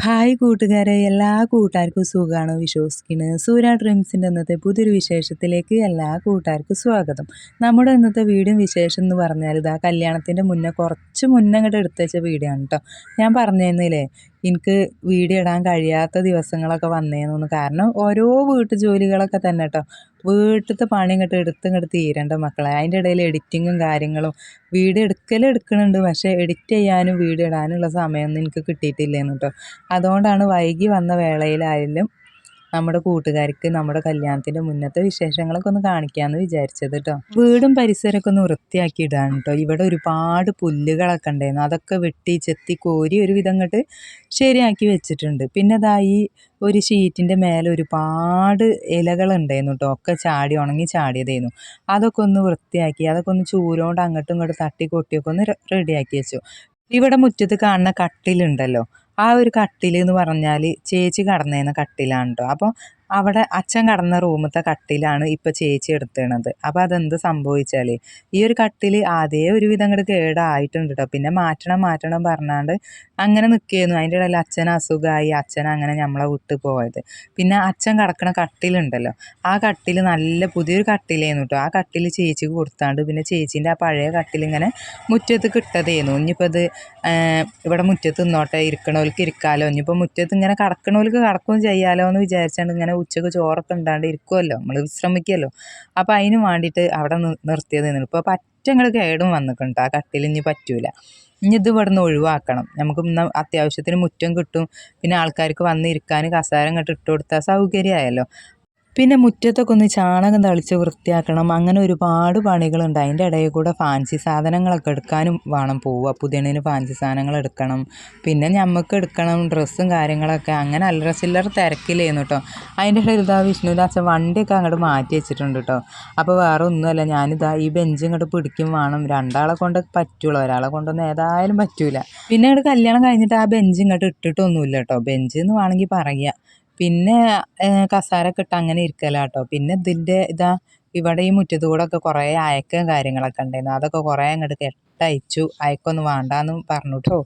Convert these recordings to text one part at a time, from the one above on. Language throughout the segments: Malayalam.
ഹായ് കൂട്ടുകാരെ എല്ലാ കൂട്ടുകാർക്കും സുഖമാണ് വിശ്വസിക്കുന്നത് സൂര്യ ഡ്രീംസിന്റെ ഇന്നത്തെ പുതിയൊരു വിശേഷത്തിലേക്ക് എല്ലാ കൂട്ടുകാർക്കും സ്വാഗതം. നമ്മുടെ ഇന്നത്തെ വീടും വിശേഷം എന്ന് പറഞ്ഞാൽ ഇതാ കല്യാണത്തിന്റെ മുന്നേ കുറച്ച് മുന്നേ അങ്ങോട്ട് എടുത്തുവെച്ച വീടാണ് കേട്ടോ ഞാൻ പറഞ്ഞിരുന്നില്ലേ എനിക്ക് വീഡിയോ ഇടാൻ കഴിയാത്ത ദിവസങ്ങളൊക്കെ വന്നേന്നു കാരണം ഓരോ വീട്ടു ജോലികളൊക്കെ തന്നെ കേട്ടോ വീട്ടിലത്തെ പണി ഇങ്ങോട്ട് എടുത്ത് ഇങ്ങോട്ട് തീരണ്ട മക്കളെ. അതിന്റെ ഇടയിൽ എഡിറ്റിങ്ങും കാര്യങ്ങളും വീഡിയോ എടുക്കലും എടുക്കുന്നുണ്ട് പക്ഷേ എഡിറ്റ് ചെയ്യാനും വീഡിയോ ഇടാനുള്ള സമയമൊന്നും എനിക്ക് കിട്ടിയിട്ടില്ലേന്ന് കേട്ടോ അതുകൊണ്ടാണ് വൈകി വന്ന വേളയിലായാലും നമ്മുടെ കൂട്ടുകാർക്ക് നമ്മുടെ കല്യാണത്തിന്റെ മുന്നത്തെ വിശേഷങ്ങളൊക്കെ ഒന്ന് കാണിക്കാമെന്ന് വിചാരിച്ചത് കേട്ടോ വീടും പരിസരമൊക്കെ ഒന്ന് വൃത്തിയാക്കി ഇടാണ് കേട്ടോ ഇവിടെ ഒരുപാട് പുല്ലുകളൊക്കെ ഉണ്ടായിരുന്നു. അതൊക്കെ വെട്ടി ചെത്തി കോരി ഒരു വിധം അങ്ങോട്ട് ശരിയാക്കി വെച്ചിട്ടുണ്ട്. പിന്നെ അതായി ഒരു ഷീറ്റിന്റെ മേലെ ഒരുപാട് ഇലകളുണ്ടായിരുന്നു കേട്ടോ ഒക്കെ ചാടി ഉണങ്ങി ചാടിയതായിരുന്നു. അതൊക്കെ ഒന്ന് വൃത്തിയാക്കി അതൊക്കെ ഒന്ന് ചൂരോണ്ട് അങ്ങോട്ടും ഇങ്ങോട്ടും തട്ടി കൊട്ടിയൊക്കെ ഒന്ന് റെഡിയാക്കി വെച്ചു. ഇവിടെ മുറ്റത്ത് കാണുന്ന കട്ടിലുണ്ടല്ലോ. ആ ഒരു കട്ടിൽ എന്ന് പറഞ്ഞാൽ ചേച്ചി കടന്നേന്ന കട്ടിലാണ് കേട്ടോ അപ്പോൾ അവിടെ അച്ഛൻ കടന്ന റൂമത്തെ കട്ടിലാണ് ഇപ്പോൾ ചേച്ചി എടുത്തണത്. അപ്പോൾ അതെന്ത് സംഭവിച്ചാൽ ഈ ഒരു കട്ടിൽ ആദ്യമേ ഒരുവിധം അങ്ങോട്ട് കേടായിട്ടുണ്ട് കേട്ടോ പിന്നെ മാറ്റണം മാറ്റണം പറഞ്ഞാണ്ട് അങ്ങനെ നിൽക്കുകയായിരുന്നു അതിന്റെ ഇടയിൽ അച്ഛൻ അസുഖമായി അച്ഛൻ അങ്ങനെ നമ്മളെ വിട്ട് പോയത്. പിന്നെ അച്ഛൻ കിടക്കണ കട്ടിലുണ്ടല്ലോ. ആ കട്ടിൽ നല്ല പുതിയൊരു കട്ടിലായിരുന്നു കേട്ടോ ആ കട്ടിൽ ചേച്ചിക്ക് കൊടുത്താണ്ട് പിന്നെ ചേച്ചീന്റെ ആ പഴയ കട്ടിലിങ്ങനെ മുറ്റത്ത് കിട്ടതായിരുന്നു ഇനിയിപ്പോൾ അത് ഇവിടെ മുറ്റത്ത് നിന്നോട്ടെ. ഇരിക്കണവർക്ക് ഇരിക്കാമല്ലോ ഇനിയിപ്പോൾ മുറ്റത്ത് ഇങ്ങനെ കിടക്കണവർക്ക് കിടക്കുകയും ചെയ്യാമല്ലോ എന്ന് വിചാരിച്ചാണ്ട് ഇങ്ങനെ ഉച്ചയ്ക്ക് ചോറൊക്കെ ഉണ്ടാണ്ട് ഇരിക്കുമല്ലോ നമ്മൾ വിശ്രമിക്കുമല്ലോ അപ്പോൾ അതിന് വേണ്ടിയിട്ട് അവിടെ നിർത്തിയത് ഇപ്പോൾ പറ്റങ്ങൾ കേടും വന്നിട്ടുണ്ട് ആ കട്ടിൽ ഇനി പറ്റൂല. ഇനി ഇത് ഇവിടുന്ന് ഒഴിവാക്കണം. നമുക്ക് ഇന്ന് അത്യാവശ്യത്തിന് മുറ്റം കിട്ടും. പിന്നെ ആൾക്കാർക്ക് വന്നിരിക്കാൻ കസാരം ഇങ്ങോട്ട് ഇട്ട് കൊടുത്താൽ സൗകര്യമായല്ലോ. പിന്നെ മുറ്റത്തൊക്കെ ഒന്ന് ചാണകം തളിച്ച് വൃത്തിയാക്കണം. അങ്ങനെ ഒരുപാട് പണികളുണ്ട്. അതിന്റെ ഇടയിൽ കൂടെ ഫാൻസി സാധനങ്ങളൊക്കെ എടുക്കാനും വേണം പോവുക. പുതിയണിന് ഫാൻസി സാധനങ്ങൾ എടുക്കണം. പിന്നെ ഞമ്മക്ക് എടുക്കണം ഡ്രസ്സും കാര്യങ്ങളൊക്കെ. അങ്ങനെ അല്ലറ ചില്ലറ തിരക്കിലായിരുന്നു കേട്ടോ അതിന്റെ ഇടയിൽ ഇതാ വിഷ്ണുദാസ വണ്ടിയൊക്കെ അങ്ങോട്ട് മാറ്റി വെച്ചിട്ടുണ്ട് കേട്ടോ അപ്പോൾ വേറെ ഒന്നുമല്ല. ഞാനിതാ ഈ ബെഞ്ച് ഇങ്ങോട്ട് പിടിക്കും വേണം. രണ്ടാളെ കൊണ്ട് പറ്റുള്ളൂ ഒരാളെ കൊണ്ടൊന്നും ഏതായാലും പറ്റൂല. പിന്നെ അങ്ങോട്ട് കല്യാണം കഴിഞ്ഞിട്ട് ആ ബെഞ്ച് ഇങ്ങോട്ട് ഇട്ടിട്ടൊന്നുമില്ല കേട്ടോ ബെഞ്ച് എന്ന് വേണമെങ്കിൽ പറയുക പിന്നെ കസേരയൊക്കെ ഇട്ട് അങ്ങനെ ഇരിക്കലാട്ടോ. പിന്നെ ഇതിന്റെ ഇതാ ഇവിടെ ഈ മുറ്റത്ത് കൂടെ ഒക്കെ കുറേ അയക്കും കാര്യങ്ങളൊക്കെ ഉണ്ടായിരുന്നു. അതൊക്കെ കുറേ അങ്ങോട്ട് കെട്ടയച്ചു. അയക്കൊന്നും വേണ്ടാന്ന് പറഞ്ഞു കേട്ടോ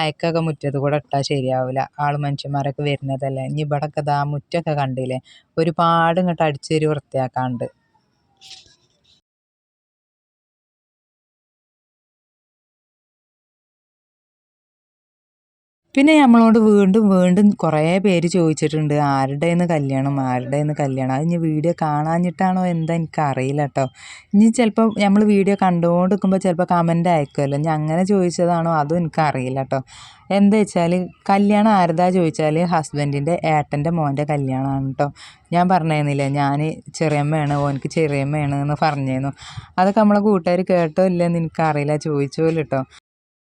അയക്കൊക്കെ മുറ്റത്ത് കൂടെ ഇട്ടാൽ ശരിയാവില്ല ആൾ മനുഷ്യന്മാരൊക്കെ വരുന്നതല്ലേ. ഇനി ഇവിടെയൊക്കെ ഇതാ മുറ്റമൊക്കെ കണ്ടില്ലേ? ഒരുപാട് ഇങ്ങോട്ട് അടിച്ചേരി വൃത്തിയാക്കാണ്ട്. പിന്നെ നമ്മളോട് വീണ്ടും വീണ്ടും കുറേ പേര് ചോദിച്ചിട്ടുണ്ട് ആരുടെ നിന്ന് കല്യാണം? ആരുടെ നിന്ന് കല്യാണം? അത് ഇനി വീഡിയോ കാണാഞ്ഞിട്ടാണോ എന്താ എനിക്കറിയില്ല കേട്ടോ ഇനി ചിലപ്പോൾ നമ്മൾ വീഡിയോ കണ്ടുകൊണ്ട് നിൽക്കുമ്പോൾ ചിലപ്പോൾ കമന്റ് അയക്കുമല്ലോ ഇനി അങ്ങനെ ചോദിച്ചതാണോ അതും എനിക്കറിയില്ല കേട്ടോ എന്താ വെച്ചാൽ കല്യാണം ആരുതാ ചോദിച്ചാൽ ഹസ്ബൻഡിന്റെ ഏട്ടന്റെ മോന്റെ കല്യാണമാണ് കേട്ടോ ഞാൻ പറഞ്ഞിരുന്നില്ല ഞാൻ ചെറിയമ്മയാണ് ഓനക്ക് ചെറിയമ്മയാണ് എന്ന് പറഞ്ഞിരുന്നു. അതൊക്കെ നമ്മളെ കൂട്ടുകാർ കേട്ടോ ഇല്ലെന്ന് എനിക്കറിയില്ല ചോദിച്ചോല്ലോ കേട്ടോ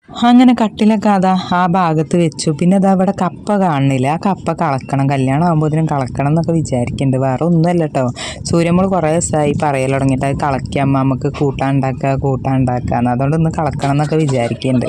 അങ്ങനെ കട്ടിലൊക്കെ അതാ ആ ഭാഗത്ത് വെച്ചു. പിന്നെ അതാ അവിടെ കപ്പ കാണുന്നില്ല. ആ കപ്പ കളക്കണം. കല്യാണം ആകുമ്പോഴത്തേനും കളക്കണം എന്നൊക്കെ വിചാരിക്കുന്നുണ്ട് വേറെ ഒന്നുമല്ല കേട്ടോ സൂര്യമ്മൾ കുറേ ദിവസമായി പറയൽ തുടങ്ങിയിട്ട് അത് കളക്കാം നമുക്ക് കൂട്ടാൻ ഉണ്ടാക്കുക കൂട്ടാൻ ഉണ്ടാക്കുക അതുകൊണ്ട് ഒന്ന് കളക്കണം എന്നൊക്കെ വിചാരിക്കുന്നുണ്ട്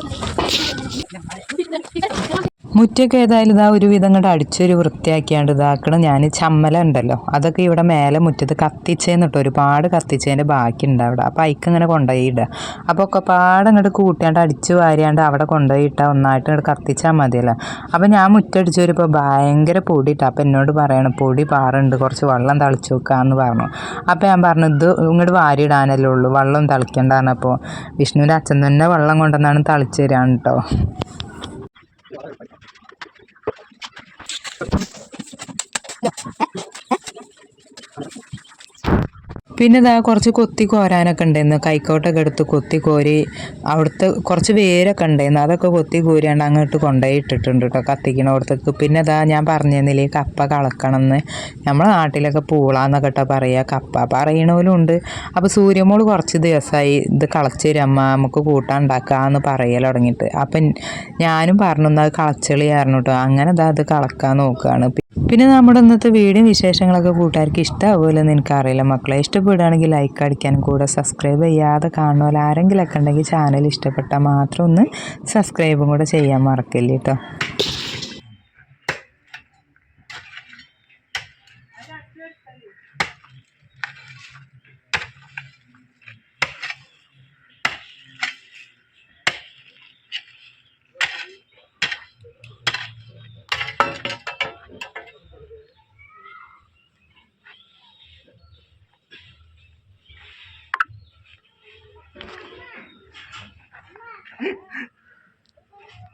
മുറ്റൊക്കെ ഏതായാലും ഇതാ ഒരു വിധം കൂടെ അടിച്ചൊരു വൃത്തിയാക്കിയാണ്ട് ഇതാക്കണം. ഞാൻ ചമ്മല ഉണ്ടല്ലോ. അതൊക്കെ ഇവിടെ മേലെ മുറ്റത്ത് കത്തിച്ചേന്നിട്ട് ഒരുപാട് കത്തിച്ചതിന്റെ ബാക്കിയുണ്ട് അവിടെ. അപ്പോൾ അയക്ക് ഇങ്ങനെ കൊണ്ടുപോയി ഇടുക അപ്പോൾ ഒക്കെ പാടെ കൂട്ടിയാണ്ട് അടിച്ച് വാരിയാണ്ട് അവിടെ കൊണ്ടുപോയി ഇട്ടാൽ ഒന്നായിട്ട് ഇങ്ങോട്ട് കത്തിച്ചാൽ മതിയല്ലോ. അപ്പോൾ ഞാൻ മുറ്റടിച്ച് വരുമ്പോൾ ഭയങ്കര പൊടി ഇട്ടാ അപ്പോൾ എന്നോട് പറയണം പൊടി പാറുണ്ട്. കുറച്ച് വെള്ളം തളിച്ചു വെക്കാമെന്ന് പറഞ്ഞു. അപ്പോൾ ഞാൻ പറഞ്ഞു ഇത് ഇങ്ങോട്ട് വാരിയിടാനല്ലേ ഉള്ളൂ. വെള്ളം തളിക്കണ്ടാണ് അപ്പോൾ വിഷ്ണുവിന്റെ അച്ഛൻ തന്നെ വെള്ളം കൊണ്ടുവന്നാണ് തളിച്ച് തരാണ് കേട്ടോ Yeah. പിന്നെ ഇതാ കുറച്ച് കൊത്തി കോരാനൊക്കെ ഉണ്ടായിരുന്നു കൈക്കോട്ടൊക്കെ എടുത്ത് കൊത്തി കോരി അവിടുത്തെ കുറച്ച് വേരൊക്കെ ഉണ്ടായിരുന്നു അതൊക്കെ കൊത്തി കോരിയാണ്ട് അങ്ങോട്ട് കൊണ്ടുപോയി ഇട്ടിട്ടുണ്ട് കേട്ടോ കത്തിക്കണോടത്തേക്ക്. പിന്നെ ഇതാ ഞാൻ പറഞ്ഞിരുന്നില്ലേ കപ്പ കളക്കണം എന്ന് നമ്മളെ നാട്ടിലൊക്കെ പൂളാന്നൊക്കെ കേട്ടോ പറയുക കപ്പ പറയണവരും ഉണ്ട് അപ്പോൾ സൂര്യമോൾ കുറച്ച് ദിവസമായി ഇത് കളച്ച് തരമ്മ നമുക്ക് കൂട്ടാൻ ഉണ്ടാക്കാമെന്ന് പറയൽ തുടങ്ങിയിട്ട്. അപ്പം ഞാനും പറഞ്ഞു അത് കളച്ചെളിയായിരുന്നു കേട്ടോ അങ്ങനെ ഇതാ അത് കളക്കാൻ നോക്കുകയാണ് പിന്നെ നമ്മുടെ ഇന്നത്തെ വീഡിയോ വിശേഷങ്ങളൊക്കെ കൂട്ടുകാർക്ക് ഇഷ്ടമാവുമല്ലോ എന്ന് എനിക്കറിയില്ല മക്കളെ ഇഷ്ടപ്പെടുകയാണെങ്കിൽ ലൈക്ക് അടിക്കാനും കൂടെ സബ്സ്ക്രൈബ് ചെയ്യാതെ കാണുമല്ലോ ആരെങ്കിലൊക്കെ ഉണ്ടെങ്കിൽ ചാനൽ ഇഷ്ടപ്പെട്ടാൽ മാത്രം ഒന്ന് സബ്സ്ക്രൈബും കൂടെ ചെയ്യാൻ മറക്കില്ല കേട്ടോ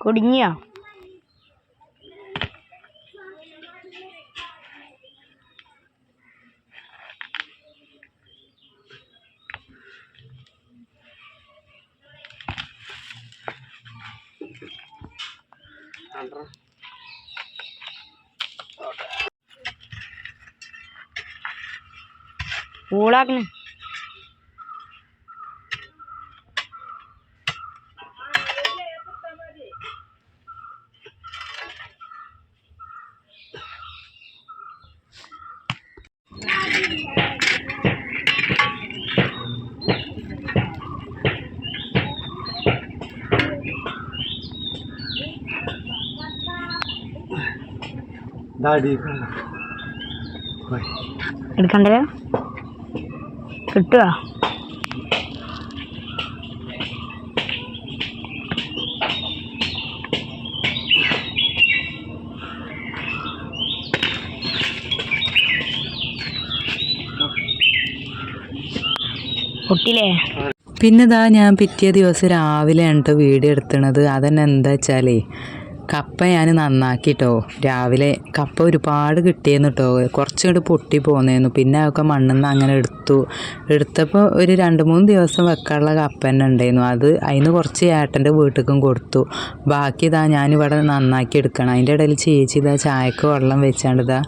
കുടുങ്ങിയോ ഊളാക്കണ് എടുക്കണ്ടേ കിട്ടുക പൊട്ടില്ലേ പിന്നെ ഇതാ ഞാൻ പിറ്റേ ദിവസം രാവിലെയാണ് കേട്ടോ വീഡിയോ എടുത്തണത്. അതന്നെ എന്താ വെച്ചാലേ കപ്പ ഞാൻ നന്നാക്കിട്ടോ. രാവിലെ കപ്പ ഒരുപാട് കിട്ടിയെന്ന് കേട്ടോ കുറച്ചുകൂടി പൊട്ടി പോന്നേന്നു. പിന്നെ അതൊക്കെ മണ്ണിൽ നിന്ന് അങ്ങനെ എടുത്തു. എടുത്തപ്പോൾ ഒരു രണ്ട് മൂന്ന് ദിവസം വെക്കാനുള്ള കപ്പ തന്നെ ഉണ്ടായിരുന്നു അത് അതിന് കുറച്ച് ഏട്ടന്റെ വീട്ടിലേക്കും കൊടുത്തു. ബാക്കി ഇതാ ഞാനിവിടെ നന്നാക്കി എടുക്കണം. അതിന്റെ ഇടയിൽ ചേച്ചി ഇതാ ചായക്ക് വെള്ളം വെച്ചാണ്ട് ഇതാ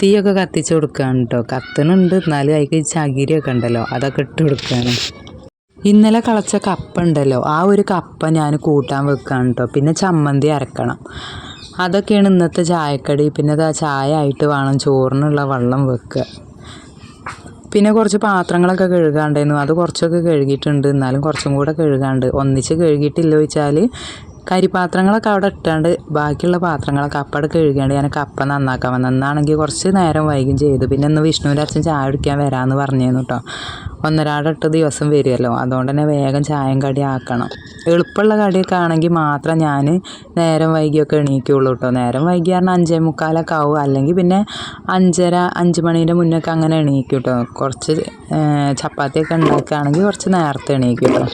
തീയൊക്കെ കത്തിച്ച് കൊടുക്കുകയാണ് കേട്ടോ കത്തണുണ്ട് എന്നാലും അതിക്ക് ചകിരിയൊക്കെ ഉണ്ടല്ലോ അതൊക്കെ ഇട്ട് കൊടുക്കുകയാണ് ഇന്നലെ കളച്ച കപ്പ ഉണ്ടല്ലോ ആ ഒരു കപ്പ ഞാൻ കൂട്ടാൻ വെക്കുകയാണ് കേട്ടോ പിന്നെ ചമ്മന്തി അരക്കണം. അതൊക്കെയാണ് ഇന്നത്തെ ചായക്കടി. പിന്നെ ചായ ആയിട്ട് വേണം. ചോറിനുള്ള വെള്ളം വെക്കുക. പിന്നെ കുറച്ച് പാത്രങ്ങളൊക്കെ കഴുകാണ്ടായിരുന്നു. അത് കുറച്ചൊക്കെ കഴുകിയിട്ടുണ്ട്. എന്നാലും കുറച്ചും കൂടെ കഴുകാണ്ട്. ഒന്നിച്ച് കഴുകിയിട്ടില്ല വെച്ചാൽ കരിപാത്രങ്ങളൊക്കെ അവിടെ ഇട്ടാണ്ട് ബാക്കിയുള്ള പാത്രങ്ങളൊക്കെ അപ്പടെ കഴുകിയാണ്ട് ഞാൻ കപ്പ നന്നാക്കാൻ വന്നു. എന്നാണെങ്കിൽ കുറച്ച് നേരം വൈകും ചെയ്തു. പിന്നെ ഇന്ന് വിഷ്ണുവിന്റെ അച്ഛൻ ചായ കുടിക്കാൻ വരാമെന്ന് പറഞ്ഞിരുന്നു കേട്ടോ ഒന്നരാടെട്ട് ദിവസം വരുമല്ലോ അതുകൊണ്ട് തന്നെ വേഗം ചായം കടി ആക്കണം. എളുപ്പമുള്ള കടിയൊക്കെ ആണെങ്കിൽ മാത്രം ഞാൻ നേരം വൈകിയൊക്കെ എണീക്കുള്ളൂ കേട്ടോ നേരം വൈകി പറഞ്ഞാൽ അഞ്ചേ മുക്കാലൊക്കെ ആവും. അല്ലെങ്കിൽ പിന്നെ അഞ്ചര അഞ്ച് മണീന്റെ മുന്നൊക്കെ അങ്ങനെ എണീക്കും കേട്ടോ കുറച്ച് ചപ്പാത്തിയൊക്കെ ഉണ്ടാക്കുകയാണെങ്കിൽ കുറച്ച് നേരത്തെ എണീക്കും കേട്ടോ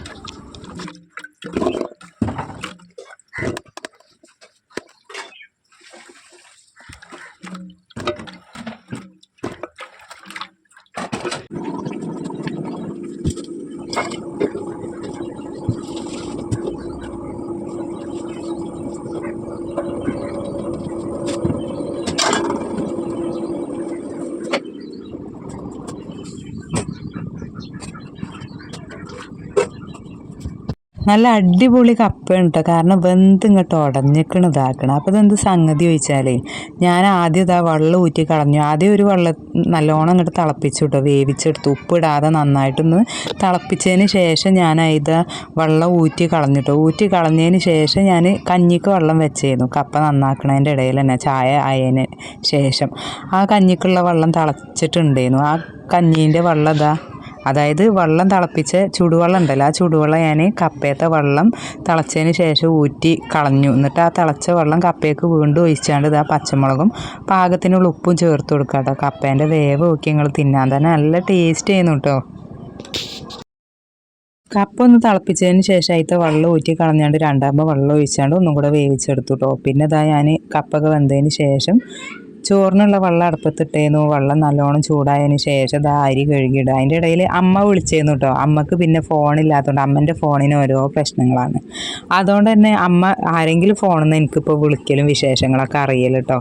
നല്ല അടിപൊളി കപ്പയാണ് കേട്ടോ കാരണം വെന്ത് ഇങ്ങോട്ട് ഉടഞ്ഞിക്കണ് ഇതാക്കണം. അപ്പോൾ ഇതെന്ത് സംഗതി ചോദിച്ചാലേ ഞാൻ ആദ്യം ഇതാ വെള്ളം ഊറ്റി കളഞ്ഞു. ആദ്യം ഒരു വെള്ളം നല്ലോണം ഇങ്ങോട്ട് തിളപ്പിച്ചു കേട്ടോ വേവിച്ചെടുത്തു. ഉപ്പിടാതെ നന്നായിട്ടൊന്ന് തിളപ്പിച്ചതിന് ശേഷം ഞാൻ ഇത് വെള്ളം ഊറ്റി കളഞ്ഞിട്ടോ ഊറ്റി കളഞ്ഞതിന് ശേഷം ഞാൻ കഞ്ഞിക്ക് വെള്ളം വെച്ചായിരുന്നു കപ്പ നന്നാക്കണതിന്റെ ഇടയിൽ തന്നെ ചായ ആയതിന് ശേഷം. ആ കഞ്ഞിക്കുള്ള വെള്ളം തിളച്ചിട്ടുണ്ടായിരുന്നു ആ കഞ്ഞീന്റെ വെള്ളം ഇതാ അതായത് വെള്ളം തിളപ്പിച്ച ചൂടുവെള്ളം ഉണ്ടല്ലോ ആ ചൂടുവെള്ളം ഞാൻ കപ്പയത്തെ വെള്ളം തിളച്ചതിന് ശേഷം ഊറ്റി കളഞ്ഞു. എന്നിട്ട് ആ തിളച്ച വെള്ളം കപ്പയ്ക്ക് വീണ്ടും ഒഴിച്ചാണ്ട് ഇതാ പച്ചമുളകും പാകത്തിനുള്ള ഉപ്പും ചേർത്ത് കൊടുക്കുക കേട്ടോ. കപ്പേന്റെ വേവ് നോക്കി നിങ്ങൾ തിന്നാൻ തന്നെ നല്ല ടേസ്റ്റ് ചെയ്യുന്നു കേട്ടോ. കപ്പ ഒന്ന് തിളപ്പിച്ചതിന് ശേഷം അതിത്തെ വെള്ളം ഊറ്റി കളഞ്ഞാണ്ട് രണ്ടാകുമ്പോൾ വെള്ളം ഒഴിച്ചാണ്ട് ഒന്നും കൂടെ വേവിച്ചെടുത്തു കേട്ടോ. പിന്നെ ഇതാ ഞാൻ കപ്പൊക്കെ വെന്തതിന് ശേഷം ചോറിനുള്ള വെള്ളം അടുപ്പത്തിട്ടേന്നു. വെള്ളം നല്ലോണം ചൂടായതിനു ശേഷം അത് അരി കഴുകിയിടുക. അതിന്റെ ഇടയിൽ അമ്മ വിളിച്ചേന്നു കേട്ടോ അമ്മയ്ക്ക് പിന്നെ ഫോണില്ലാത്തതുകൊണ്ട് അമ്മന്റെ ഫോണിന് ഓരോ പ്രശ്നങ്ങളാണ്. അതുകൊണ്ട് തന്നെ അമ്മ ആരെങ്കിലും ഫോണിൽ നിന്ന് എനിക്കിപ്പോൾ വിളിക്കലും വിശേഷങ്ങളൊക്കെ അറിയൽ കേട്ടോ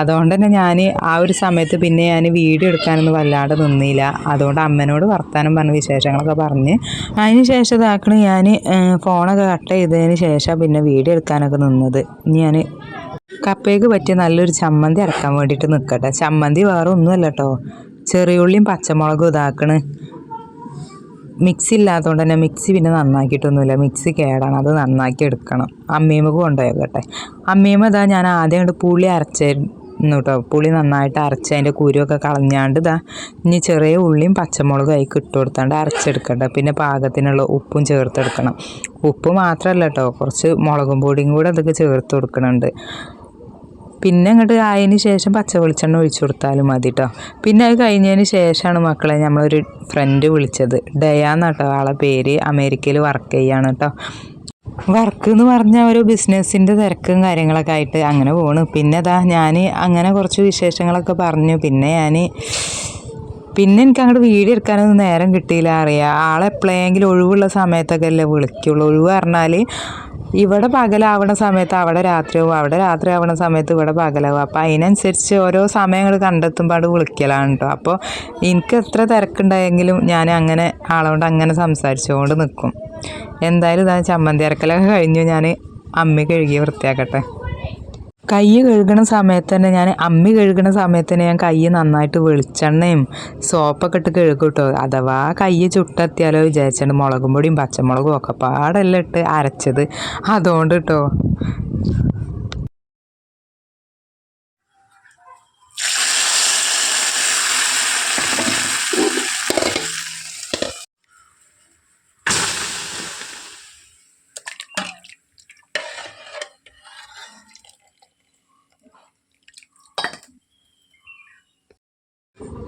അതുകൊണ്ട് തന്നെ ഞാൻ ആ ഒരു സമയത്ത് പിന്നെ ഞാൻ വീഡിയോ എടുക്കാനൊന്നും വല്ലാതെ നിന്നില്ല. അതുകൊണ്ട് അമ്മനോട് വർത്താനം പറഞ്ഞ വിശേഷങ്ങളൊക്കെ പറഞ്ഞ് അതിന് ശേഷം ഇതാക്കണ ഞാൻ ഫോണൊക്കെ കട്ട് ചെയ്തതിന് ശേഷം പിന്നെ വീഡിയോ എടുക്കാനൊക്കെ നിന്നത്. ഞാൻ കപ്പയ്ക്ക് പറ്റിയ നല്ലൊരു ചമ്മന്തി അരക്കാൻ വേണ്ടിയിട്ട് നിൽക്കട്ടെ ചമ്മന്തി വേറെ ഒന്നുമല്ല കേട്ടോ ചെറിയുള്ളിയും പച്ചമുളകും ഇതാക്കണ്. മിക്സി ഇല്ലാത്തതുകൊണ്ട് തന്നെ മിക്സി പിന്നെ നന്നാക്കിയിട്ടൊന്നുമില്ല. മിക്സി കേടാണ്. അത് നന്നാക്കി എടുക്കണം. അമ്മീമ്മക്ക് കൊണ്ടുപോയിക്കട്ടെ. അമ്മീമ ഇതാ ഞാൻ ആദ്യം കണ്ട് പുളി അരച്ചായിരുന്നു കേട്ടോ പുളി നന്നായിട്ട് അരച്ച് അതിന്റെ കുരുവൊക്കെ കളഞ്ഞാണ്ട് ഇതാ ഇനി ചെറിയ ഉള്ളിയും പച്ചമുളകും അതിൽ ഇട്ട് കൊടുത്താണ്ട് അരച്ചെടുക്കട്ടെ. പിന്നെ പാകത്തിനുള്ള ഉപ്പും ചേർത്തെടുക്കണം. ഉപ്പ് മാത്രമല്ല കേട്ടോ കുറച്ച് മുളകും പൊടിയും കൂടെ അതൊക്കെ ചേർത്ത് കൊടുക്കുന്നുണ്ട് പിന്നെ അങ്ങോട്ട് ആയതിന് ശേഷം പച്ച വെളിച്ചെണ്ണ ഒഴിച്ചു കൊടുത്താലും മതി കേട്ടോ പിന്നെ അത് കഴിഞ്ഞതിന് ശേഷമാണ് മക്കളെ നമ്മളൊരു ഫ്രണ്ട് വിളിച്ചത്. ഡയാന്ന് കേട്ടോ ആളെ പേര്. അമേരിക്കയിൽ വർക്ക് ചെയ്യാണ് കേട്ടോ വർക്ക് എന്ന് പറഞ്ഞാൽ ഒരു ബിസിനസ്സിന്റെ തിരക്കും കാര്യങ്ങളൊക്കെ ആയിട്ട് അങ്ങനെ പോണ്. പിന്നെ അതാ ഞാൻ അങ്ങനെ കുറച്ച് വിശേഷങ്ങളൊക്കെ പറഞ്ഞു. പിന്നെ ഞാൻ പിന്നെ എനിക്ക് അങ്ങോട്ട് വീഡിയോ എടുക്കാനൊന്നും നേരം കിട്ടിയില്ല അറിയാം. ആളെപ്പോഴെങ്കിലും ഒഴിവുള്ള സമയത്തൊക്കെ അല്ലേ വിളിക്കുള്ളൂ. ഒഴിവ് പറഞ്ഞാൽ ഇവിടെ പകലാവണ സമയത്ത് അവിടെ രാത്രിയാവും അവിടെ രാത്രി ആവണ സമയത്ത് ഇവിടെ പകലാവും. അപ്പോൾ അതിനനുസരിച്ച് ഓരോ സമയങ്ങൾ കണ്ടെത്തുമ്പോൾ അവിടെ വിളിക്കലാണ് കേട്ടോ അപ്പോൾ എനിക്ക് എത്ര തിരക്കുണ്ടായെങ്കിലും ഞാൻ അങ്ങനെ ആളോണ്ട് അങ്ങനെ സംസാരിച്ചുകൊണ്ട് നിൽക്കും എന്തായാലും ഇതാ ചമ്മന്തി അരക്കലൊക്കെ കഴിഞ്ഞു. ഞാൻ അമ്മി കഴുകി വൃത്തിയാക്കട്ടെ. കൈ കഴുകണ സമയത്ത് തന്നെ ഞാൻ അമ്മി കഴുകണ സമയത്ത് തന്നെ ഞാൻ കൈ നന്നായിട്ട് വെളിച്ചെണ്ണയും സോപ്പൊക്കെ ഇട്ട് കഴുകും കേട്ടോ അഥവാ കൈ ചുട്ടെത്തിയാലോ വിചാരിച്ചിട്ട് മുളകും പൊടിയും പച്ചമുളകും ഒക്കെ പാടെല്ലാം ഇട്ട് അരച്ചത്. അതുകൊണ്ട് കേട്ടോ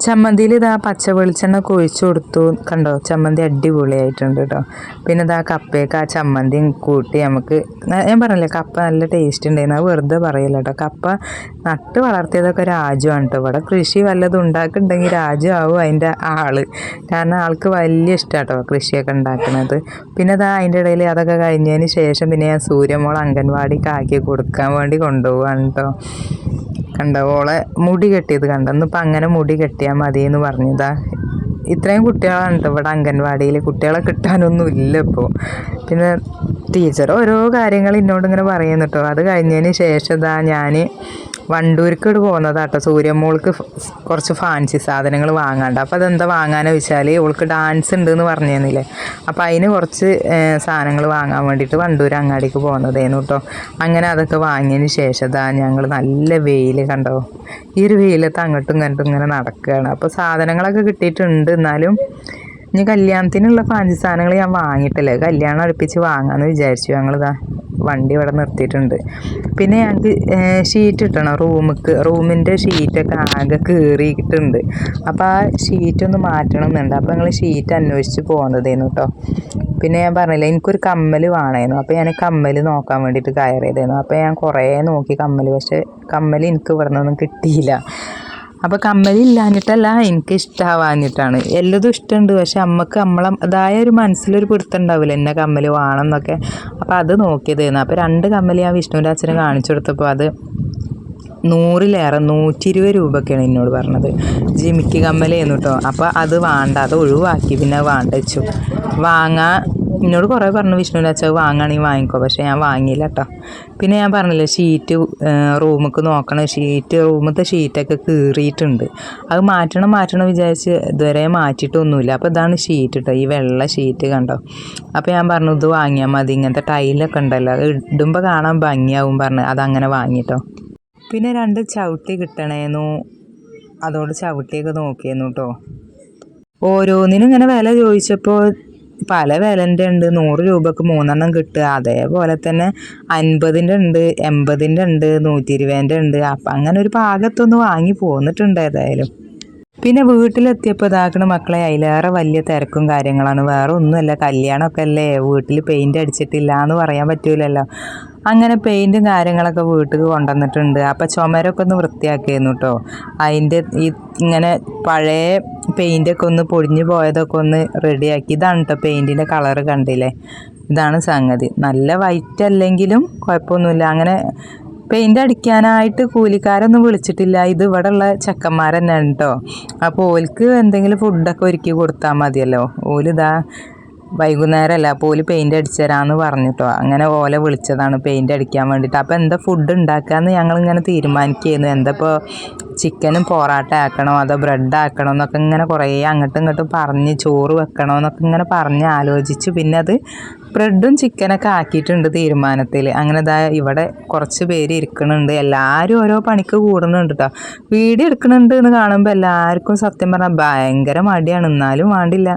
ചമ്മന്തിയിൽ ഇതാ പച്ച വെളിച്ചെണ്ണ കുഴിച്ചു കൊടുത്തു. കണ്ടോ? ചമ്മന്തി അടിപൊളിയായിട്ടുണ്ട് കേട്ടോ. പിന്നെ ഇതാ കപ്പയൊക്കെ ആ ചമ്മന്തിയും കൂട്ടി നമുക്ക് ഞാൻ പറഞ്ഞില്ലേ കപ്പ നല്ല ടേസ്റ്റ് ഉണ്ടായിരുന്നു. അത് വെറുതെ പറയില്ല കേട്ടോ. കപ്പ നട്ട് വളർത്തിയതൊക്കെ രാജുവാണ് കേട്ടോ. ഇവിടെ കൃഷി വല്ലതും ഉണ്ടാക്കുന്നുണ്ടെങ്കിൽ ആവും അതിന്റെ ആൾ. കാരണം ആൾക്ക് വലിയ ഇഷ്ടമാണ് കേട്ടോ കൃഷിയൊക്കെ ഉണ്ടാക്കുന്നത്. പിന്നെ ഇതാ അതിന്റെ ഇടയിൽ അതൊക്കെ കഴിഞ്ഞതിന് ശേഷം പിന്നെ ഞാൻ സൂര്യമോൾ അംഗൻവാടിക്ക് ആക്കി കൊടുക്കാൻ വേണ്ടി കൊണ്ടുപോവാണ് കേട്ടോ. കണ്ടോ? ഓളെ മുടി കെട്ടിയത് കണ്ടോ? ഇന്നിപ്പോൾ അങ്ങനെ മുടി കെട്ടിയാൽ മതി എന്ന് പറഞ്ഞതാ. ഇത്രയും കുട്ടികളാണ് കേട്ടോ ഇവിടെ അംഗൻവാടിയിൽ കുട്ടികളെ കിട്ടാനൊന്നും ഇല്ല ഇപ്പോൾ പിന്നെ ടീച്ചർ ഓരോ കാര്യങ്ങൾ എന്നോട് ഇങ്ങനെ പറയുന്നു കേട്ടോ അത് കഴിഞ്ഞതിന് ശേഷം ഇതാ ഞാൻ വണ്ടൂർക്ക് ഇവിടെ പോകുന്നതാട്ടോ. സൂര്യമോൾക്ക് കുറച്ച് ഫാൻസി സാധനങ്ങൾ വാങ്ങാണ്ട്. അപ്പോൾ അതെന്താ വാങ്ങാന്ന് വെച്ചാൽ ഓൾക്ക് ഡാൻസ് ഉണ്ട് എന്ന് പറഞ്ഞിരുന്നില്ലേ? അപ്പോൾ അതിന് കുറച്ച് സാധനങ്ങൾ വാങ്ങാൻ വേണ്ടിയിട്ട് വണ്ടൂർ അങ്ങാടിക്ക് പോകുന്നതേനു കേട്ടോ അങ്ങനെ അതൊക്കെ വാങ്ങിയതിന് ശേഷം ഇതാ ഞങ്ങൾ നല്ല വെയിൽ കണ്ടോ? ഈ ഒരു വെയിലത്ത് അങ്ങോട്ടും ഇങ്ങോട്ടും ഇങ്ങനെ നടക്കുകയാണ് അപ്പോൾ സാധനങ്ങളൊക്കെ കിട്ടിയിട്ടുണ്ട്. എന്നാലും ഇനി കല്യാണത്തിനുള്ള ഫാൻസി സാധനങ്ങൾ ഞാൻ വാങ്ങിയിട്ടില്ല. കല്യാണം അടുപ്പിച്ച് വാങ്ങാമെന്ന് വിചാരിച്ചു. ഞങ്ങളിതാ വണ്ടി ഇവിടെ നിർത്തിയിട്ടുണ്ട്. പിന്നെ ഞങ്ങൾക്ക് ഷീറ്റ് ഇട്ടണം. റൂമിക്ക് റൂമിന്റെ ഷീറ്റൊക്കെ ആകെ കീറിയിട്ടുണ്ട്. അപ്പോൾ ആ ഷീറ്റ് ഒന്ന് മാറ്റണം എന്നുണ്ട് അപ്പോൾ ഞങ്ങൾ ഷീറ്റ് അന്വേഷിച്ച് പോകുന്നതേനു കേട്ടോ പിന്നെ ഞാൻ പറഞ്ഞില്ല എനിക്കൊരു കമ്മൽ വേണമായിരുന്നു അപ്പോൾ ഞാൻ കമ്മൽ നോക്കാൻ വേണ്ടിയിട്ട് കയറിയതായിരുന്നു അപ്പോൾ ഞാൻ കുറേ നോക്കി കമ്മൽ പക്ഷേ കമ്മൽ എനിക്ക് ഇവിടെ നിന്നൊന്നും കിട്ടിയില്ല. അപ്പോൾ കമ്മലില്ലാഞ്ഞിട്ടല്ല എനിക്ക് ഇഷ്ടമാവാഞ്ഞിട്ടാണ് എല്ലതും ഇഷ്ടമുണ്ട് പക്ഷെ അമ്മയ്ക്ക് നമ്മളെ അതായ ഒരു മനസ്സിലൊരു പിടുത്തം ഉണ്ടാവില്ല എന്നെ കമ്മൽ വേണം എന്നൊക്കെ അപ്പോൾ അത് നോക്കിയതായിരുന്നു അപ്പോൾ രണ്ട് കമ്മലി ആ വിഷ്ണുവിന്റെ അച്ഛനെ കാണിച്ചു കൊടുത്തപ്പോൾ അത് നൂറിലേറെ നൂറ്റി ഇരുപത് രൂപയ്ക്കാണ് എന്നോട് പറഞ്ഞത്. ജിമിക്ക് കമ്മലായിരുന്നു കേട്ടോ അപ്പോൾ അത് വേണ്ട അത് ഒഴിവാക്കി പിന്നെ വേണ്ട വെച്ചു എന്നോട് കുറേ പറഞ്ഞു വിഷ്ണുവിന്റെ അച്ഛൻ വാങ്ങുകയാണെങ്കിൽ വാങ്ങിക്കോ. പക്ഷേ ഞാൻ വാങ്ങിയില്ല കേട്ടോ പിന്നെ ഞാൻ പറഞ്ഞില്ലേ ഷീറ്റ് റൂമിക്ക് നോക്കണം. ഷീറ്റ് റൂമത്തെ ഷീറ്റൊക്കെ കീറിയിട്ടുണ്ട്. അത് മാറ്റണം മാറ്റണം വിചാരിച്ച് ഇതുവരെ മാറ്റിയിട്ടൊന്നുമില്ല. അപ്പോൾ ഇതാണ് ഷീറ്റ് കേട്ടോ ഈ വെള്ള ഷീറ്റ് കണ്ടോ? അപ്പോൾ ഞാൻ പറഞ്ഞു ഇത് വാങ്ങിയാൽ മതി. ഇങ്ങനത്തെ ടൈലൊക്കെ ഉണ്ടല്ലോ. അത് ഇടുമ്പോൾ കാണാൻ ഭംഗിയാവും പറഞ്ഞ്. അതങ്ങനെ വാങ്ങിട്ടോ പിന്നെ രണ്ട് ചവിട്ടി കിട്ടണേന്നു. അതോട് ചവിട്ടിയൊക്കെ നോക്കിയിരുന്നു കേട്ടോ ഓരോന്നിനും ഇങ്ങനെ വില ചോദിച്ചപ്പോൾ പല വിലന്റെ ഉണ്ട്. നൂറ് രൂപക്ക് മൂന്നെണ്ണം കിട്ടുക. അതേപോലെ തന്നെ അൻപതിന്റെ ഉണ്ട് എൺപതിന്റെ ഉണ്ട് നൂറ്റി ഇരുപതിന്റെ ഉണ്ട്. അപ്പം അങ്ങനെ ഒരു പാകത്തൊന്ന് വാങ്ങി പോന്നിട്ടുണ്ട് ഏതായാലും. പിന്നെ വീട്ടിലെത്തിയപ്പോൾ ഇതാക്കണ മക്കളെ അതിലേറെ വലിയ തിരക്കും കാര്യങ്ങളാണ്. വേറെ ഒന്നുമല്ല കല്യാണമൊക്കെ അല്ലേ വീട്ടിൽ പെയിന്റ് അടിച്ചിട്ടില്ല എന്ന് പറയാൻ പറ്റൂലല്ലോ. അങ്ങനെ പെയിന്റും കാര്യങ്ങളൊക്കെ വീട്ടിൽ കൊണ്ടുവന്നിട്ടുണ്ട്. അപ്പോൾ ചുമരൊക്കെ ഒന്ന് വൃത്തിയാക്കിയിരുന്നു കേട്ടോ അതിന്റെ ഈ ഇങ്ങനെ പഴയ പെയിന്റൊക്കെ ഒന്ന് പൊടിഞ്ഞു പോയതൊക്കെ ഒന്ന് റെഡിയാക്കി ഇതാണ് കേട്ടോ പെയിന്റിന്റെ കളറ് കണ്ടില്ലേ? ഇതാണ് സംഗതി. നല്ല വൈറ്റ് അല്ലെങ്കിലും കുഴപ്പമൊന്നുമില്ല. അങ്ങനെ പെയിന്റ് അടിക്കാനായിട്ട് കൂലിക്കാരൊന്നും വിളിച്ചിട്ടില്ല. ഇത് ഇവിടെ ഉള്ള ചെക്കന്മാർ കേട്ടോ അപ്പോൾ ഓൽക്ക് എന്തെങ്കിലും ഫുഡൊക്കെ ഒരുക്കി കൊടുത്താൽ മതിയല്ലോ. ഓലിതാ വൈകുന്നേരമല്ല അപ്പോൾ ഓൽ പെയിന്റ് അടിച്ചു തരാമെന്ന് പറഞ്ഞിട്ടോ അങ്ങനെ ഓല വിളിച്ചതാണ് പെയിന്റ് അടിക്കാൻ വേണ്ടിയിട്ട് അപ്പോൾ എന്താ ഫുഡ് ഉണ്ടാക്കാമെന്ന് ഞങ്ങളിങ്ങനെ തീരുമാനിക്കുകയായിരുന്നു. എന്താ ഇപ്പോൾ ചിക്കനും പൊറാട്ട ആക്കണോ അതോ ബ്രെഡ് ആക്കണോ എന്നൊക്കെ ഇങ്ങനെ കുറേ അങ്ങോട്ടും ഇങ്ങോട്ടും പറഞ്ഞ് ചോറ് വെക്കണോ എന്നൊക്കെ ഇങ്ങനെ പറഞ്ഞ് ആലോചിച്ച് പിന്നെ അത് ബ്രെഡും ചിക്കനൊക്കെ ആക്കിയിട്ടുണ്ട് തീരുമാനത്തിൽ. അങ്ങനെ ഇതാ ഇവിടെ കുറച്ച് പേര് ഇരിക്കുന്നുണ്ട്. എല്ലാവരും ഓരോ പണിക്ക് കൂടുന്നുണ്ട് കേട്ടോ വീഡിയോ എടുക്കുന്നുണ്ട് എന്ന് കാണുമ്പോൾ എല്ലാവർക്കും സത്യം പറഞ്ഞാൽ ഭയങ്കര മടിയാണ്. എന്നാലും വേണ്ടില്ല.